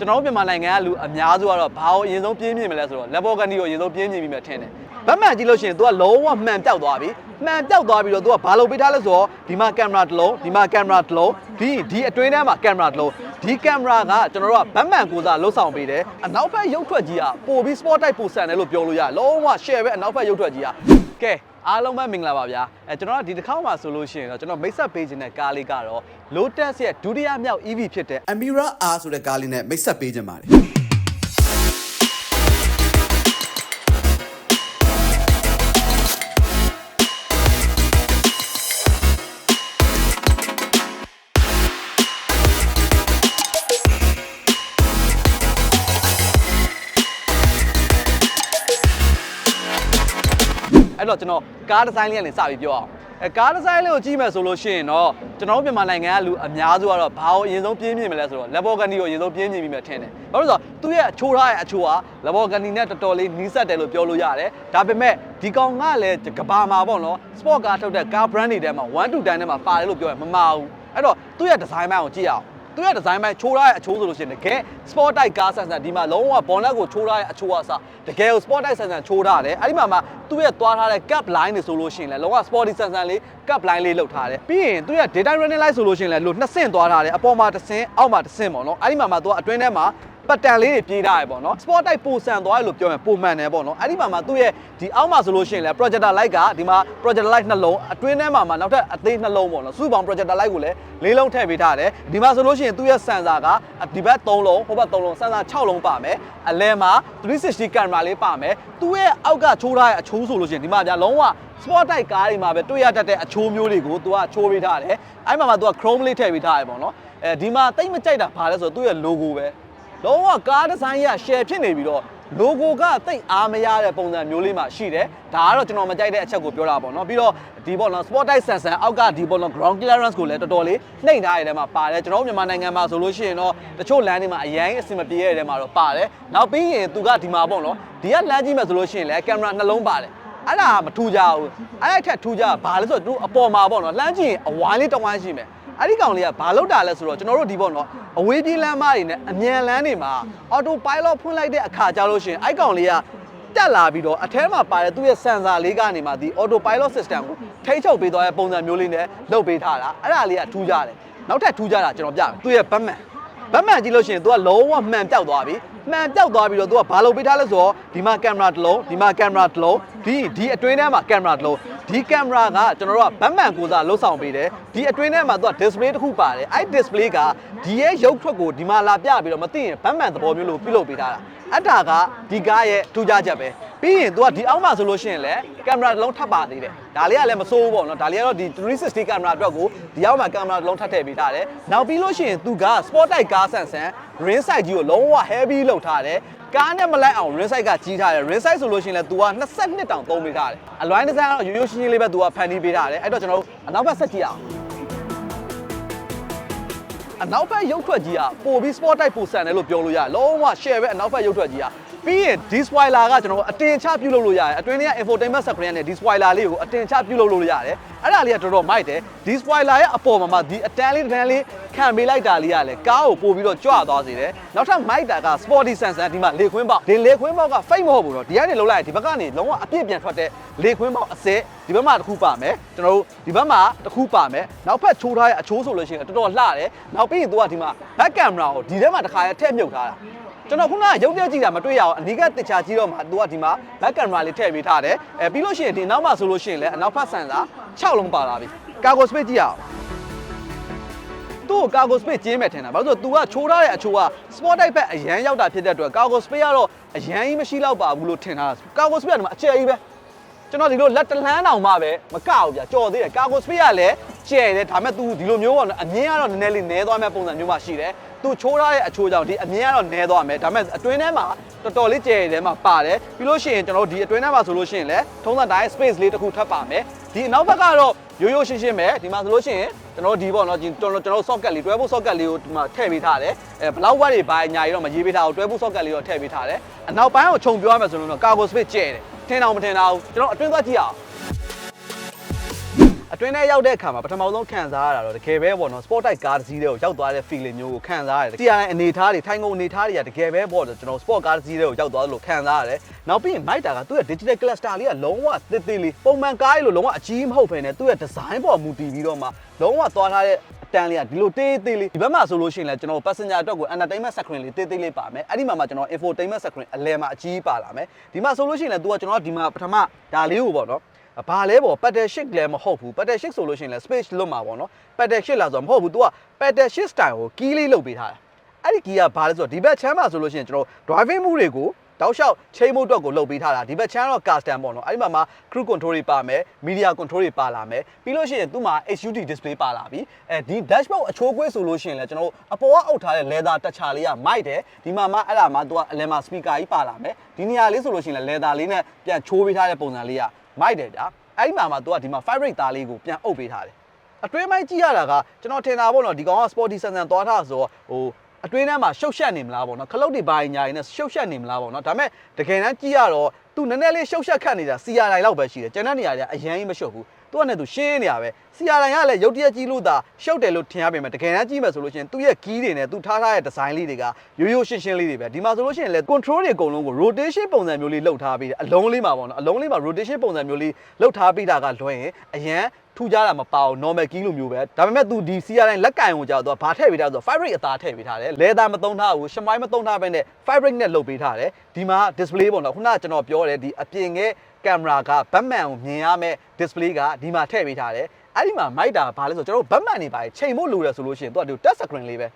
ကျွန်တော်တို့မြန်မာနိုင်ငံကလူအများစုကတော့ဘာကိုအရင်ဆုံးပြင်းပြင်းမလဲဆိုတော့ Lamborghini ကိုအရင်ဆုံးပြင်းပြင်းပြီးမှထင်တယ်။ဗတ်မှန်ကြည့်လို့ရှိရင် तू ကလုံးဝမှန်ပြောက်သွားပြီ။မှန်ပြောက်သွားပြီးတော့ तू ကဘာလုပ်ပေးထားလဲဆိုတော့ဒီမှာကင်မရာတစ်လုံးဒီမှာကင်မရာတစ်လုံးဒီဒီအတွင်းထဲမှာကင်မရာတစ်လုံးဒီကင်မရာကကျွန်တော်တို့ကဗတ်မှန်ကိုစားလှုပ်ဆောင်ပေးတယ်။အနောက်ဘက်ရုပ်ထွက်ကြီးကပို့ပြီး sport type ပိုဆန်တယ်လို့ပြောလို့ရတယ်။လုံးဝ share ပဲအနောက်ဘက်ရုပ်ထွက်ကြီးကကဲ အားလုံးပဲမင်္ဂလာပါဗျာအဲကျွန်တော်ကဒီတစ်ခေါက်မှဆိုလို့ရှိရင်တော့ကျွန်တော်မိတ်ဆက်ပေးခြင်းတဲ့ကားလေးကတော့ Lotus ရဲ့ဒုတိယမြောက် EV ဖြစ်တဲ့ Amira R ဆိုတဲ့ကားလေးနဲ့မိတ်ဆက်ပေးကြပါတယ် အဲ့တော့ကျွန်တော်ကားဒီဇိုင်းလေးကနေစပြီးပြောအောင်အဲကားဒီဇိုင်းလေးကိုကြည့်မယ်ဆိုလို့ရှိရင်တော့ကျွန်တော်တို့မြန်မာနိုင်ငံကလူအများစုကတော့ဘာကိုအရင်ဆုံးပြင်းပြင်းမလဲဆိုတော့ Lamborghini ကိုအရင်ဆုံးပြင်းပြင်းပြီးမှထင်တယ်ဘာလို့လဲဆိုတော့သူ့ရဲ့အချိုးထားရဲ့အချိုးက Lamborghini နဲ့တော်တော်လေးနီးစပ်တယ်လို့ပြောလို့ရတယ်ဒါပေမဲ့ဒီကောင်ကလည်းကဘာမှာပေါ့နော် sport car ထုတ်တဲ့ car brand တွေထဲမှာ1 to 10ထဲမှာပါတယ်လို့ပြောရင်မမှားဘူးအဲ့တော့သူ့ရဲ့ဒီဇိုင်းပိုင်းကိုကြည့်အောင် သူရဲ့ဒီဇိုင်းပိုင်းချိုးထားတဲ့အချိုးဆိုလို့ရှိရင်တကယ် sport type car ဆန်ဆန်ဒီမှာလုံးဝ bonnet ကိုချိုးထားတဲ့အချိုးအစားတကယ်ကို sport type ဆန်ဆန်ချိုးထားတယ်အဲ့ဒီမှာမှသူရဲ့သွားထားတဲ့ cap line တွေဆိုလို့ရှိရင်လည်းလုံးဝ sporty ဆန်ဆန်လေး cap line လေးလောက်ထားတယ်ပြီးရင်သူရဲ့ data running light ဆိုလို့ရှိရင်လည်းလို့နှစ်ဆင့်သွားထားတယ်အပေါ်မှာတစ်ဆင့်အောက်မှာတစ်ဆင့်ပေါ့နော်အဲ့ဒီမှာမှသူကအတွင်းထဲမှာ ပတ်တန်လေးတွေပြေးထားရပေါ့နော် sport type ပိုဆန်သွားတယ်လို့ပြောရင်ပုံမှန်တယ်ပေါ့နော်အဲ့ဒီမှာမှသူ့ရဲ့ဒီအောက်မှာဆိုလို့ရှိရင်လည်း projector light ကဒီမှာ projector light နှလုံးအတွင်းထဲမှာမှနောက်ထပ်အသေးနှလုံးပေါ့နော်စုပေါင်း projector light ကိုလည်းလေးလုံးထည့်ပေးထားတယ်ဒီမှာဆိုလို့ရှိရင်သူ့ရဲ့ sensor ကဒီဘက်3လုံးဟိုဘက်3လုံး sensor 6လုံးပါမယ်အလဲမှာ360 camera လေးပါမယ်သူ့ရဲ့အောက်ကချိုးထားတဲ့အချိုးဆိုလို့ရှိရင်ဒီမှာဗျာလုံးဝ sport type ကားတွေမှာပဲတွေ့ရတတ်တဲ့အချိုးမျိုးတွေကိုသူကချိုးပေးထားတယ်အဲ့မှာမှသူက chrome လေးထည့်ပေးထားတယ်ပေါ့နော်အဲဒီမှာတိတ်မကြိုက်တာဘာလဲဆိုတော့သူ့ရဲ့ logo ပဲ လုံးဝကားဒီဇိုင်းရ share ဖြစ်နေပြီးတော့ logo ကတိတ်အားမရတဲ့ပုံစံမျိုးလေးမှရှိတယ်ဒါကတော့ကျွန်တော်မကြိုက်တဲ့အချက်ကိုပြောတာပေါ့နော်ပြီးတော့ဒီပေါ့နော် sport type sensor အောက်ကဒီပေါ့နော် ground clearance ကိုလည်းတော်တော်လေးနှိမ့်ထားရတဲ့မှာပါတယ်ကျွန်တော်တို့မြန်မာနိုင်ငံမှာဆိုလို့ရှိရင်တော့တချို့လမ်းတွေမှာအရင်အဆင်မပြေရတဲ့မှာတော့ပါတယ်နောက်ပြီးရင်သူကဒီမှာပေါ့နော်ဒီကလမ်းကြည့်မယ်ဆိုလို့ရှိရင်လည်းကင်မရာနှလုံးပါတယ်အဲ့ဒါမထူကြဘူးအဲ့ဒါထက်ထူကြဘာလဲဆိုတော့သူတို့အပေါ်မှာပေါ့နော်လှမ်းကြည့်ရင်အဝိုင်းလေးတစ်ဝိုင်းရှိမယ် အဲ့ဒီကောင်လေးကဘာလောက်တာလဲဆိုတော့ကျွန်တော်တို့ဒီပေါ့နော်အဝေးပြေးလမ်းမတွေနဲ့အမြန်လမ်းတွေမှာ auto pilot ဖွင့်လိုက်တဲ့အခါကျလို့ရှိရင်အဲ့ကောင်လေးကတက်လာပြီးတော့အထဲမှာပါတဲ့သူ့ရဲ့ sensor လေးကနေမှဒီ auto pilot system ကိုထိချုပ်ပေးသွားတဲ့ပုံစံမျိုးလေးနဲ့လုပ်ပေးထားတာအဲ့ဒါလေးကထူးကြတယ်နောက်ထပ်ထူးကြတာကျွန်တော်ပြမယ်သူ့ရဲ့ဘတ်မန်ဘတ်မန်ကြည့်လို့ရှိရင် तू ကလုံးဝမှန်ပြောက်သွားပြီမှန်ပြောက်သွားပြီးတော့ तू ကဘာလုပ်ပေးထားလဲဆိုတော့ဒီမှာကင်မရာတစ်လုံးဒီမှာကင်မရာတစ်လုံးဒီဒီအတွင်းထဲမှာကင်မရာတစ်လုံး ဒီကင်မရာကကျွန်တော်တို့ကဗတ်မှန်ကိုစားလုံးဆောင်ပေးတယ်ဒီအတွင်းထဲမှာသူက display တစ်ခုပါတယ်အဲ့ display ကဒီရဲ့ရုပ်ထွက်ကိုဒီမှာလာပြပြီးတော့မသိရင်ဗတ်မှန်သဘောမျိုးလို့ပြုလုပ်ပေးထားတာအဲ့ဒါကဒီကားရဲ့ထူးခြားချက်ပဲပြီးရင် तू ကဒီအောက်မှာဆိုလို့ရှိရင်လည်းကင်မရာတစ်လုံးထပ်ပါသေးတယ်ဒါလေးကလည်းမစိုးဘူးပေါ့နော်ဒါလေးကတော့ဒီ360ကင်မရာအတွက်ကိုဒီအောက်မှာကင်မရာတစ်လုံးထပ်ထည့်ပေးထားတယ်နောက်ပြီးလို့ရှိရင် तू က spotlight ကားဆန်ဆန် green side ကြီးကိုလုံးဝ heavy လုပ်ထားတယ် ကားနဲ့မလိုက်အောင် ring size ကကြီးထားတယ် ring size ဆိုလို့ရှိရင်လည်း तू က22တောင်သုံးပေးထားတယ်အလွိုင်းဒီဇိုင်းကတော့ရိုးရိုးရှင်းရှင်းလေးပဲ तू ကဖန်တီးပေးထားတယ်အဲ့တော့ကျွန်တော်တို့အနောက်ဘက်ဆက်ကြည့်အောင်အနောက်ဘက်ရုပ်ထွက်ကြီးကပို့ပြီး sport type ပိုဆန်တယ်လို့ပြောလို့ရတယ်လုံးဝ share ပဲအနောက်ဘက်ရုပ်ထွက်ကြီးက ပြီးရင်ဒီ spoiler ကကျွန်တော်တို့အတင်ချပြုလုပ်လို့ရတယ်အတွင်းထဲက infotainment screen နဲ့ဒီ spoiler လေးကိုအတင်ချပြုလုပ်လို့ရတယ်အဲ့ဒါလေးကတော်တော်မိုက်တယ်ဒီ spoiler ရဲ့အပေါ်မှာမှဒီအတန်းလေးတန်းလေးခံပေးလိုက်တာလေးကလည်းကားကိုပို့ပြီးတော့ကြွသွားစေတယ်နောက်ထပ်မိုက်တာက sporty sensor ဒီမှာလေခွင်းပေါက်ဒီလေခွင်းပေါက်က fake မဟုတ်ဘူးတော့ဒီကနေလုံးလိုက်ဒီဘက်ကနေလုံးဝအပြည့်ပြန်ထွက်တဲ့လေခွင်းပေါက်အစစ်ဒီဘက်မှာတစ်ခုပါမယ်ကျွန်တော်တို့ဒီဘက်မှာတစ်ခုပါမယ်နောက်ဖက်ချိုးထားတဲ့အချိုးဆိုလို့ရှိရင်တော်တော်လှတယ်နောက်ပြီးရင်သူကဒီမှာ back camera ကိုဒီထဲမှာတစ်ခါရဲထည့်မြုပ်ထားတာ ကျွန်တော်ခုနကရုပ်ပြကြည့်တာမတွေ့ရအောင်အနီးကတစ်ချာကြည့်တော့မှသူကဒီမှာ back camera လေးထည့်ပေးထားတယ်အဲပြီးလို့ရှိရင်ဒီနောက်မှာဆိုလို့ရှိရင်လည်းအနောက်ဖက်ဆန်စာ6လုံးပါလာပြီ cargo space ကြည့်ရအောင်သူ့ကို cargo space ကျင်းမဲ့ထင်တာဘာလို့လဲဆိုတော့ तू ကချိုးထားတဲ့အချိုးက sport type ဘက်အရန်ရောက်တာဖြစ်တဲ့အတွက် cargo space ကတော့အရန်ကြီးမရှိတော့ပါဘူးလို့ထင်တာ cargo space ကဒီမှာအကျယ်ကြီးပဲ ကျွန်တော်ဒီလိုလက်တလန်းတောင်မှပဲမကောက်ဘူးဗျာကြော်သေးတယ် cargo space ကလည်းကျယ်တယ်ဒါပေမဲ့ तू ဒီလိုမျိုးပေါ့နော်အမြင်ကတော့နည်းနည်းလေးနည်းသွားမဲ့ပုံစံမျိုးမှရှိတယ် तू ချိုးထားတဲ့အချိုးကြောင့်ဒီအမြင်ကတော့နည်းသွားမယ်ဒါပေမဲ့အတွင်းထဲမှာတော်တော်လေးကျယ်တယ်မှာပါတယ်ပြီးလို့ရှိရင်ကျွန်တော်တို့ဒီအတွင်းထဲမှာဆိုလို့ရှိရင်လည်းထုံးစံတိုင်း space လေးတစ်ခုထပ်ပါမယ်ဒီအနောက်ဘက်ကတော့ရိုးရိုးရှင်းရှင်းပဲဒီမှာဆိုလို့ရှိရင်ကျွန်တော်တို့ဒီပေါ့နော်ဒီကျွန်တော်ကျွန်တော် socket လေးတွဲဖို့ socket လေးကိုဒီမှာထည့်ပေးထားတယ်အဲဘလောက်ဝက်တွေဘာညာကြီးတော့မရေးပေးထားဘူးတွဲဖို့ socket လေးတော့ထည့်ပေးထားတယ်အနောက်ပိုင်းကိုခြုံပြောရမယ်ဆိုလို့တော့ cargo space ကျဲတယ် ထင်အောင်မထင်တာဘူးကျွန်တော်အတွင်းသွားကြည့်အောင်အအတွင်းထဲရောက်တဲ့အခါမှာပထမဆုံးခံစားရတာတော့တကယ်ပဲပေါ့နော် sport type car တစ်စီးတွေကိုရောက်သွားတဲ့ feeling မျိုးကိုခံစားရတယ် CRI အနေထားတွေထိုင်ကုန်အနေထားတွေကတကယ်ပဲပေါ့ကျွန်တော် sport car တစ်စီးတွေကိုရောက်သွားလို့ခံစားရတယ်နောက်ပြီးရင် mic တာကသူ့ရဲ့ digital cluster လေးကလုံးဝသစ်သစ်လေးပုံမှန်ကားလေးလို့လုံးဝအကြီးမဟုတ်ဘဲနဲ့သူ့ရဲ့ design ပေါ်မူတည်ပြီးတော့မှလုံးဝသွားထားတဲ့ တန်လေးကဒီလိုတေးသေးလေးဒီဘက်မှာဆိုလို့ရှိရင်လည်းကျွန်တော် passenger အတွက်ကို entertainment screen လေးတေးသေးလေးပါမယ်အဲ့ဒီမှာမှကျွန်တော် infotainment screen အလဲမှာအကြီးပါလာမယ်ဒီမှာဆိုလို့ရှိရင်လည်း तू ကကျွန်တော်ဒီမှာပထမဒါလေးကိုပေါ့နော်ဘာလဲပေါ့ pedal shift လည်းမဟုတ်ဘူး pedal shift ဆိုလို့ရှိရင်လည်း space လွတ်မှာပေါ့နော် pedal shift လာဆိုတော့မဟုတ်ဘူး तू က pedal shift style ကို key လေးလုပ်ပေးထားတယ်အဲ့ဒီ key ကဘာလဲဆိုတော့ဒီဘက်ချမ်းမှာဆိုလို့ရှိရင်ကျွန်တော် driving move တွေကို တောက်လျှောက်ချိန်မှုအတွက်ကိုလုပ်ပေးထားတာဒီဘက် channel တော့ custom ပေါ့နော်အဲ့ဒီမှာမှာ crew control တွေပါမယ် media control တွေပါလာမယ်ပြီးလို့ရှိရင်သူ့မှာ HUD display ပါလာပြီအဲဒီ dashboard အချိုးကွေးဆိုလို့ရှိရင်လည်းကျွန်တော်တို့အပေါ်ကအုပ်ထားတဲ့ leather toucher လေးကမိုက်တယ်ဒီမှာမှအဲ့ဒါမှသူကအလဲမှာ speaker ကြီးပါလာမယ်ဒီနေရာလေးဆိုလို့ရှိရင်လည်း leather လေးနဲ့ပြန်ချိုးပေးထားတဲ့ပုံစံလေးကမိုက်တယ်ဗျာအဲ့ဒီမှာမှသူကဒီမှာ fabric သားလေးကိုပြန်အုပ်ပေးထားတယ်အတွင်းပိုင်းကြည့်ရတာကကျွန်တော်ထင်တာပေါ့နော်ဒီကောင်က sporty ဆန်ဆန်သွားထားဆိုတော့ဟို အတွင်းထဲမှာရှုပ်ရှက်နေမလားပေါ့နော်ခလုတ်တွေပါရင်ညာရင်နဲ့ရှုပ်ရှက်နေမလားပေါ့နော်ဒါပေမဲ့တကယ်တမ်းကြည့်ရတော့သူနည်းနည်းလေးရှုပ်ရှက်ခတ်နေတာ CRI လောက်ပဲရှိတယ်ကျန်တဲ့နေရာတွေကအရင်ကြီးမရှုပ်ဘူးသူကနဲ့သူရှင်းနေရပဲ CRI ကလည်းရုပ်တရက်ကြီးလို့သာရှုပ်တယ်လို့ထင်ရပေမဲ့တကယ်တမ်းကြည့်မယ်ဆိုလို့ရှိရင်သူ့ရဲ့ကီးတွေနဲ့သူထားထားတဲ့ဒီဇိုင်းလေးတွေကရိုးရိုးရှင်းရှင်းလေးတွေပဲဒီမှာဆိုလို့ရှိရင်လည်း control တွေအကုန်လုံးကို rotation ပုံစံမျိုးလေးလုပ်ထားပြီးတယ်အလုံးလေးမှာပေါ့နော်အလုံးလေးမှာ rotation ပုံစံမျိုးလေးလုပ်ထားပြီးတာကလွှဲရင်အရန် ထူကြတာမပါဘူး normal key လိုမျိုးပဲဒါပေမဲ့ तू ဒီ CRI လက်ကင်ကိုကြာတော့ဘာထည့်ပေးထားဆိုတော့ fabric အသားထည့်ပေးထားတယ် leather မသုံးထားဘူးရှမိုင်းမသုံးထားဘဲနဲ့ fabric နဲ့လုပ်ပေးထားတယ်ဒီမှာ display ပေါ့နော်ခုနကကျွန်တော်ပြောတယ်ဒီအပြင်ကကင်မရာကဘတ်မှန်ကိုမြင်ရမယ့် display ကဒီမှာထည့်ပေးထားတယ်အဲ့ဒီမှာမိုက်တာဘာလဲဆိုတော့ကျွန်တော်တို့ဘတ်မှန်နေပါချိန်ဖို့လိုတယ်ဆိုလို့ရှိရင် तू ကဒီ touch screen လေးပဲ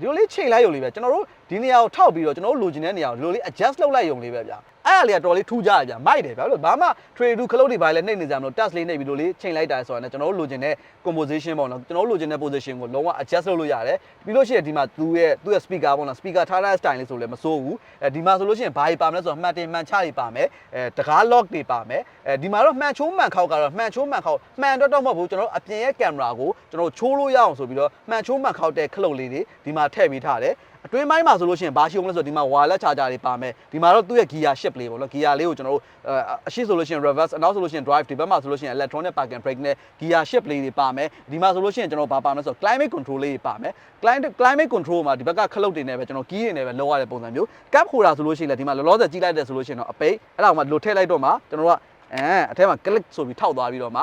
ဒီလိုလေးချိန်လိုက်ရုံလေးပဲကျွန်တော်တို့ဒီနေရာကိုထောက်ပြီးတော့ကျွန်တော်တို့လိုချင်တဲ့နေရာကိုဒီလိုလေး adjust လုပ်လိုက်ရုံလေးပဲဗျာ အဲ့ဒါလေးကတော်လေးထူးကြရဗျာမိုက်တယ်ဗျာလို့ဘာမှ trade to ခလုတ်တွေပါလဲနှိမ့်နေကြမလို့ touch လေးနှိပ်ပြီးလိုလေးချိန်လိုက်တာဆိုတော့ကျွန်တော်တို့လိုချင်တဲ့ composition ပေါ့နော်ကျွန်တော်တို့လိုချင်တဲ့ position ကိုလုံးဝ adjust လုပ်လို့ရတယ်ပြီးလို့ရှိရင်ဒီမှာသူ့ရဲ့သူ့ရဲ့ speaker ပေါ့နော် speaker ထားတဲ့ style လေးဆိုလည်းမစိုးဘူးအဲဒီမှာဆိုလို့ရှိရင်ဘာကြီးပါမလဲဆိုတော့မှန်တင်မှန်ချတွေပါမယ်အဲတကား lock တွေပါမယ်အဲဒီမှာတော့မှန်ချိုးမှန်ခောက်ကတော့မှန်ချိုးမှန်ခောက်မှန်တော့တော့မဟုတ်ဘူးကျွန်တော်တို့အပြင်ရဲ့ camera ကိုကျွန်တော်ချိုးလို့ရအောင်ဆိုပြီးတော့မှန်ချိုးမှန်ခောက်တဲ့ခလုတ်လေးတွေဒီမှာထည့်ပေးထားတယ် အတွင်းပိုင်းမှာဆိုလို့ရှိရင်ဘာရှိအောင်လဲဆိုတော့ဒီမှာ wireless charger တွေပါမယ်ဒီမှာတော့သူ့ရဲ့ gear shift လေးပေါ့နော် gear လေးကိုကျွန်တော်တို့အရှိဆိုလို့ရှိရင် reverse အနောက်ဆိုလို့ရှိရင် drive ဒီဘက်မှာဆိုလို့ရှိရင် electronic park and brake နဲ့ gear shift လေးတွေပါမယ်ဒီမှာဆိုလို့ရှိရင်ကျွန်တော်ဘာပါမလဲဆိုတော့ climate control လေးတွေပါမယ် climate climate control မှာဒီဘက်ကခလုတ်တွေနဲ့ပဲကျွန်တော် key တွေနဲ့ပဲလောက်ရတဲ့ပုံစံမျိုး cap holder ဆိုလို့ရှိရင်လည်းဒီမှာလောလောဆယ်ကြီးလိုက်တဲ့ဆိုလို့ရှိရင်တော့အပိတ်အဲ့ဒါကမှလိုထည့်လိုက်တော့မှကျွန်တော်တို့ကအဲအထက်မှာ click ဆိုပြီးထောက်သွားပြီးတော့မှ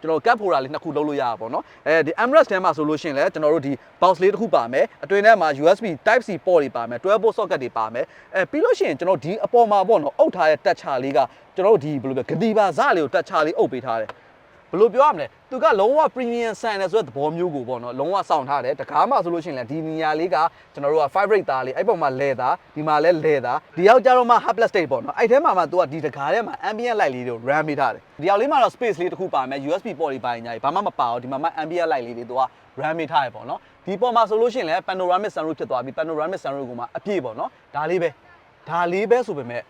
ကျွန်တော် cap holder လေးနှစ်ခုလုံးလို့ရတာပေါ့နော်အဲဒီ Amrest ထဲမှာဆိုလို့ရှိရင်လည်းကျွန်တော်တို့ဒီ box လေးတစ်ခုပါမယ်အတွင်းထဲမှာ USB Type C port တွေပါမယ်12 volt socket တွေပါမယ်အဲပြီးလို့ရှိရင်ကျွန်တော်ဒီအပေါ်မှာပေါ့နော်အုပ်ထားတဲ့ touch ချလေးကကျွန်တော်တို့ဒီဘယ်လိုပြောဂတိပါစလေးကို touch ချလေးအုပ်ပေးထားတယ်ဘ ယ်လိုပြောရမလဲသူကလုံးဝ premium ဆန်တယ်ဆိုတဲ့သဘောမျိုးကိုပေါ့နော်လုံးဝစောင့်ထားတယ်တကားမှဆိုလို့ရှိရင်လည်းဒီနေရာလေးကကျွန်တော်တို့က fabric သားလေးအဲ့ပုံမှာ leather ဒီမှာလည်း leather ဒီရောက်ကြတော့မှ hard plastic ပေါ့နော်အဲ့ထဲမှာမှသူကဒီတကားထဲမှာ ambient light လေးတွေကို ram ပေးထားတယ်ဒီရောက်လေးမှာတော့ space လေးတစ်ခုပါမယ် USB port တွေပါညာကြီးဘာမှမပါဘူးဒီမှာမှ ambient light လေးတွေသူက ram ပေးထားရပေါ့နော်ဒီပေါ်မှာဆိုလို့ရှိရင်လည်း panoramic sunroof ဖြစ်သွားပြီ panoramic sunroof ကိုမှအပြည့်ပေါ့နော်ဒါလေးပဲဒါလေးပဲဆိုပေမဲ့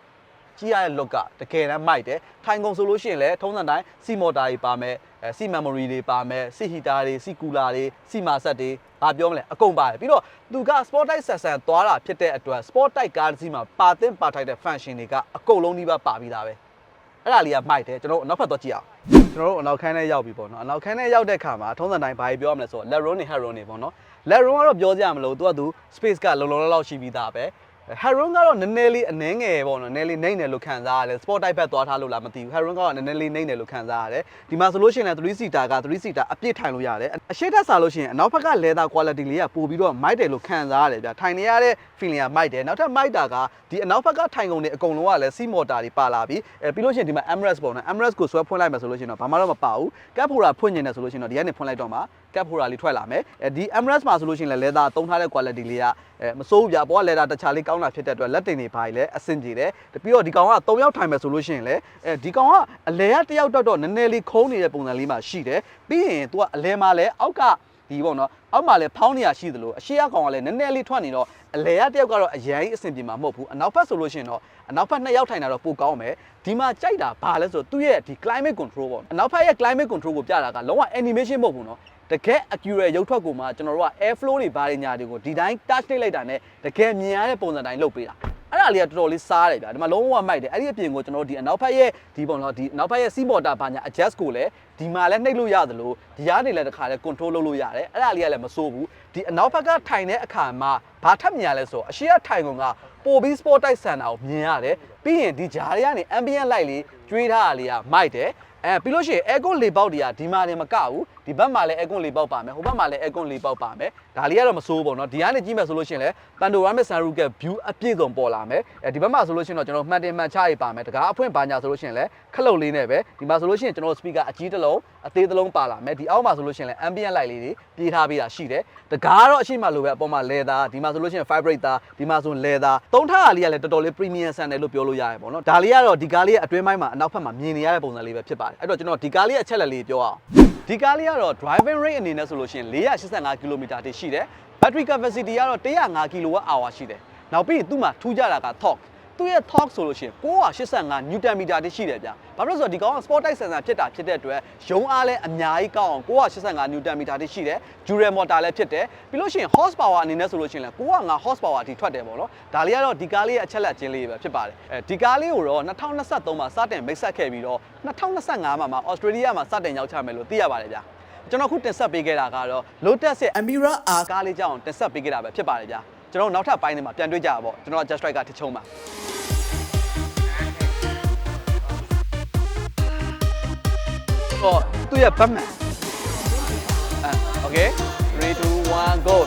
ကြည့်ရတဲ့ look ကတကယ်တမ်းမိုက်တယ်ထိုင်ကုန်ဆိုလို့ရှိရင်လည်းထုံးစံတိုင်းစီမော်တာတွေပါမယ်အဲစီ memory တွေပါမယ်စီဟီတာတွေစီကူလာတွေစီမာဆက်တွေဘာပြောမလဲအကုန်ပါတယ်ပြီးတော့သူက sport type ဆက်ဆန်သွားတာဖြစ်တဲ့အတွက် sport type ကားတစ်စီးမှာပါသင့်ပါထိုက်တဲ့ function တွေကအကုန်လုံးဒီပါပါပြီးသားပဲအဲ့ဒါလေးကမိုက်တယ်ကျွန်တော်တို့နောက်ဖက်တော့ကြည့်အောင်ကျွန်တော်တို့အနောက်ခန်းထဲရောက်ပြီပေါ့နော်အနောက်ခန်းထဲရောက်တဲ့ခါမှာထုံးစံတိုင်းဘာကြီးပြောရမလဲဆိုတော့ let roll နဲ့ head roll တွေပေါ့နော် let roll ကတော့ပြောကြရမလို့သူကသူ space ကလုံလုံလောက်လောက်ရှိပြီးသားပဲ Heron ကတော့နည်းနည်းလေးအနှဲငယ်ပေါ့နော်နည်းနည်းလေးနှိမ့်တယ်လို့ခံစားရတယ် sport type ဘက်သွားထားလို့လားမသိဘူး Heron ကတော့နည်းနည်းလေးနှိမ့်တယ်လို့ခံစားရတယ်ဒီမှာဆိုလို့ရှိရင်လည်း3 seater က3 seater အပြည့်ထိုင်လို့ရတယ်အရှိတက်စားလို့ရှိရင်အနောက်ဘက်က leather quality လေးကပို့ပြီးတော့မိုက်တယ်လို့ခံစားရတယ်ဗျထိုင်နေရတဲ့ feeling ကမိုက်တယ်နောက်ထပ်မိုက်တာကဒီအနောက်ဘက်ကထိုင်ကုန်တွေအကုန်လုံးကလည်း sea motor တွေပါလာပြီးအဲပြီးလို့ရှိရင်ဒီမှာ Emirates ပေါ့နော် Emirates ကိုဆွဲဖွင့်လိုက်မယ်ဆိုလို့ရှိရင်တော့ဘာမှတော့မပါဘူး cap holder ဖွင့်နေတယ်ဆိုလို့ရှိရင်တော့ဒီကနေဖွင့်လိုက်တော့မှာ cap holder လေးထွက်လာမယ်အဲဒီ Emirates မှာဆိုလို့ရှိရင်လည်း leather သုံးထားတဲ့ quality လေးကအဲမစိုးဘူးဗျဘောက leather တခြားလေးကောင်းတာဖြစ်တဲ့အတွက်လက်တင်တွေဘာကြီးလဲအဆင်ပြေတယ်ပြီးတော့ဒီကောင်က3ယောက်ထိုင်မယ်ဆိုလို့ရှိရင်လည်းအဲဒီကောင်ကအလဲကတယောက်တော့တော့နည်းနည်းလေးခုံးနေတဲ့ပုံစံလေးမှရှိတယ်ပြီးရင် तू ကအလဲမှာလည်းအောက်ကဒီပေါ့နော်အောက်မှာလည်းဖောင်းနေရရှိသလိုအရှိရကောင်ကလည်းနည်းနည်းလေးထွက်နေတော့အလဲရတယောက်ကတော့အရန်ကြီးအဆင်ပြေမှာမဟုတ်ဘူးအနောက်ဘက်ဆိုလို့ရှိရင်တော့အနောက်ဘက်နှစ်ယောက်ထိုင်တာတော့ပိုကောင်းမယ်ဒီမှာကြိုက်တာဘာလဲဆိုတော့သူ့ရဲ့ဒီ climate control ပေါ့အနောက်ဘက်ရဲ့ climate control ကိုပြတာကလုံးဝ animation မဟုတ်ဘူးနော် တကယ် accurate ရုပ်ထွက်ကိုမှကျွန်တော်တို့က air flow တွေဘာတွေညာတွေကိုဒီတိုင်း touch နှိပ်လိုက်တာနဲ့တကယ်မြင်ရတဲ့ပုံစံတိုင်းလုပ်ပေးတာအဲ့ဒါလေးကတော်တော်လေးစားတယ်ဗျာဒီမှာလုံးဝမိုက်တယ်အဲ့ဒီအပြင်ကိုကျွန်တော်တို့ဒီအနောက်ဘက်ရဲ့ဒီပုံတော့ဒီအနောက်ဘက်ရဲ့စီးပေါ်တာဘာညာ adjust ကိုလည်းဒီမှာလည်းနှိပ်လို့ရသလိုဒီကနေလည်းတစ်ခါလဲ control လုပ်လို့ရတယ်အဲ့ဒါလေးကလည်းမစိုးဘူးဒီအနောက်ဘက်ကထိုင်တဲ့အခါမှာဘာထပ်မြင်ရလဲဆိုတော့အရှိရထိုင်ကုန်ကပိုပြီး sport တိုက်ဆန်တာကိုမြင်ရတယ်ပြီးရင်ဒီဂျားတွေကနေ ambient light လေးကျွေးထားတာလေးကမိုက်တယ်အဲပြီးလို့ရှိရင် aircon လေးပေါက်တွေကဒီမှာလည်းမကဘူး ဒီဘက်မှာလည်း aircon လေးပေါက်ပါမယ်ဟိုဘက်မှာလည်း aircon လေးပေါက်ပါမယ်ဒါလေးကတော့မစိုးဘူးပေါ့နော်ဒီကနေကြည့်မယ်ဆိုလို့ရှိရင်လည်း panoramic sunroof က view အပြည့်စုံပေါ်လာမယ်အဲဒီဘက်မှာဆိုလို့ရှိရင်တော့ကျွန်တော်မှန်တင်မှန်ချရေးပါမယ်တကားအဖွင့်ပါညာဆိုလို့ရှိရင်လည်းခလုတ်လေးနဲ့ပဲဒီမှာဆိုလို့ရှိရင်ကျွန်တော် speaker အကြီးတစ်လုံးအသေးတစ်လုံးပါလာမယ်ဒီအောက်မှာဆိုလို့ရှိရင်လည်း ambient light လေးတွေပြေးထားပေးတာရှိတယ်တကားကတော့အရှိမလိုပဲအပေါ်မှာ leather ဒီမှာဆိုလို့ရှိရင် vibrate သားဒီမှာဆို leather သုံးထားတာလေးကလည်းတော်တော်လေး premium ဆန်တယ်လို့ပြောလို့ရတယ်ပေါ့နော်ဒါလေးကတော့ဒီကားလေးရဲ့အတွင်းပိုင်းမှာအနောက်ဘက်မှာမြင်နေရတဲ့ပုံစံလေးပဲဖြစ်ပါတယ်အဲ့တော့ကျွန်တော်ဒီကားလေးရဲ့အချက်လက်လေးပြောအောင် ဒီကားလေးကတော့ driving range အနေနဲ့ဆိုလို့ရှိရင်485 km တိရှိတယ် battery capacity ကတော့105 kWh ရှိတယ်နောက်ပြီးသူ့မှာထူးကြတာက torque သူ့ရဲ့ torque ဆိုလို့ရှိရင်985 newton meter တိရှိတယ်ဗျာဘာလို့လဲဆိုတော့ဒီကောင်က sport type sensor ဖြစ်တာဖြစ်တဲ့အတွက်ရုံးအားလည်းအများကြီးကောင်းအောင်985 newton meter တိရှိတယ် dual motor လည်းဖြစ်တယ်ပြီးလို့ရှိရင် horsepower အနေနဲ့ဆိုလို့ရှိရင်လည်း905 horsepower အထိထွက်တယ်ပေါ့နော်ဒါလေးကတော့ဒီကားလေးရဲ့အချက်လက်ချင်းလေးပဲဖြစ်ပါတယ်အဲဒီကားလေးကိုတော့2023မှာစတင်မိတ်ဆက်ခဲ့ပြီးတော့2025မှာမှာ Australia မှာစတင်ရောက်ချမယ်လို့သိရပါတယ်ဗျာကျွန်တော်ခုတင်ဆက်ပေးခဲ့တာကတော့ Lotus ရဲ့ Amira R ကားလေးကြောင်းတင်ဆက်ပေးခဲ့တာပဲဖြစ်ပါတယ်ဗျာ ကျွန်တော်တို့နောက်ထပ်ပိုင်းတွေမှာပြန်တွေ့ကြတာပေါ့ကျွန်တော်က Just Strike ကထချုံပါဟောသူ့ရဲ့ဘတ်မန်အဲ okay 3 2 1 go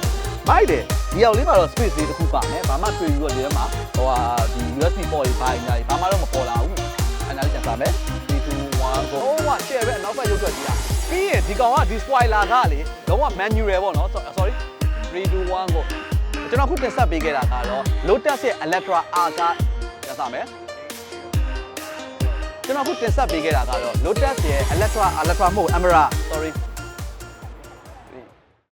မိုက်တယ်ဒီအောင်လေးမှာတော့ space လေးတစ်ခုပါမယ်ဘာမှတွေ့ပြီးတော့ဒီထဲမှာဟိုဟာဒီ USB port တွေပါနေတာဘာမှတော့မပေါ်လာဘူးအဲ့ဒါလေးပြန်ပါမယ်3 2 1 go ဟိုမှာ share ပဲအနောက်ဘက်ရုပ်ထွက်ကြည့်ရပြီးရင်ဒီကောင်ကဒီ spoiler ကလေလုံးဝ manual ပေါ့နော် sorry 3 2 1 go ကျွန်တော်ခုတင်ဆက်ပေးခဲ့တာကတော့ Lotus ရဲ့ Electra R ကပြန်စမယ်ကျွန်တော်ခုတင်ဆက်ပေးခဲ့တာကတော့ Lotus ရဲ့ Electra Electra မဟုတ် Amara sorry